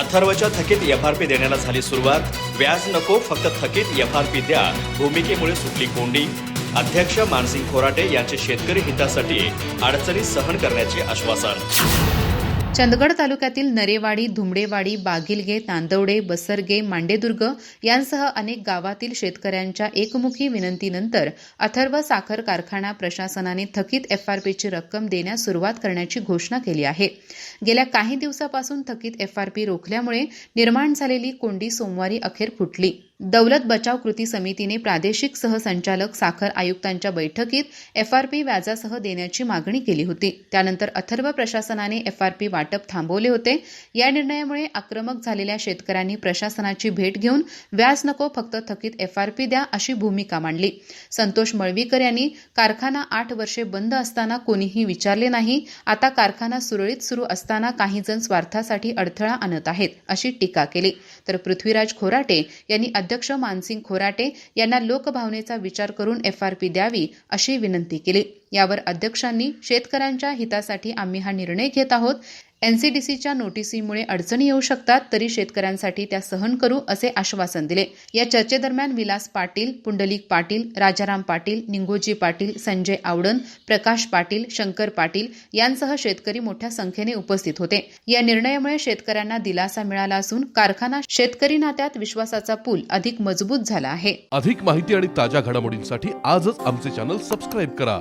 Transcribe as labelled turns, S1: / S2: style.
S1: अथर्वच्या थकीत F R P देण्याला झाली सुरुवात व्याज नको फक्त थकीत एफ आर पी द्या भूमिकेमुळे सुटली कोंडी अध्यक्ष मानसिंग खोराटे यांचे शेतकरी हितासाठी अडचणी सहन करण्याचे आश्वासन.
S2: चंदगड तालुक्यातील नरेवाडी धुमडेवाडी बागिलगे तांदवडे बसरगे मांडेदुर्ग यांसह अनेक गावातील शेतकऱ्यांच्या एकमुखी विनंतीनंतर अथर्व साखर कारखाना प्रशासनाने थकीत एफआरपीची रक्कम देण्यास सुरुवात करण्याची घोषणा केली आहे. गेल्या काही दिवसापासून थकीत एफआरपी रोखल्यामुळे निर्माण झालेली कोंडी सोमवारी अखेर फुटली. दौलत बचाव कृती समितीने प्रादेशिक सहसंचालक साखर आयुक्तांच्या बैठकीत एफआरपी व्याजासह देण्याची मागणी केली होती. त्यानंतर अथर्व प्रशासनाने एफआरपी वाटप थांबवले होते. या निर्णयामुळे आक्रमक झालेल्या शेतकऱ्यांनी प्रशासनाची भेट घेऊन व्याज नको फक्त थकीत एफआरपी द्या अशी भूमिका मांडली. संतोष मळवीकर यांनी कारखाना आठ वर्षे बंद असताना कोणीही विचारले नाही. आता कारखाना सुरळीत सुरू असताना काही जण स्वार्थासाठी अडथळा आणत आहेत अशी टीका केली. तर पृथ्वीराज खोराटे यांनी अध्यक्ष मानसिंग खोराटे यांना लोकभावनेचा विचार करून एफआरपी द्यावी अशी विनंती केली. यावर अध्यक्षांनी शेतकऱ्यांच्या हितासाठी आम्ही हा निर्णय घेत आहोत. एनसीडीसीच्या नोटिसीमुळे अडचणी येऊ शकतात तरी शेतकऱ्यांसाठी त्या सहन करू असे आश्वासन दिले. या चर्चेदरम्यान विलास पाटील पुंडलिक पाटील राजाराम पाटील निंगोजी पाटील संजय आवडन प्रकाश पाटील शंकर पाटील यांसह शेतकरी मोठ्या संख्येने उपस्थित होते. या निर्णयामुळे शेतकऱ्यांना दिलासा मिळाला असून कारखाना शेतकरी नात्यात विश्वासाचा पूल अधिक मजबूत झाला आहे.
S3: अधिक माहिती आणि ताज्या घडामोडींसाठी आजच आमचे चॅनल सबस्क्राईब करा.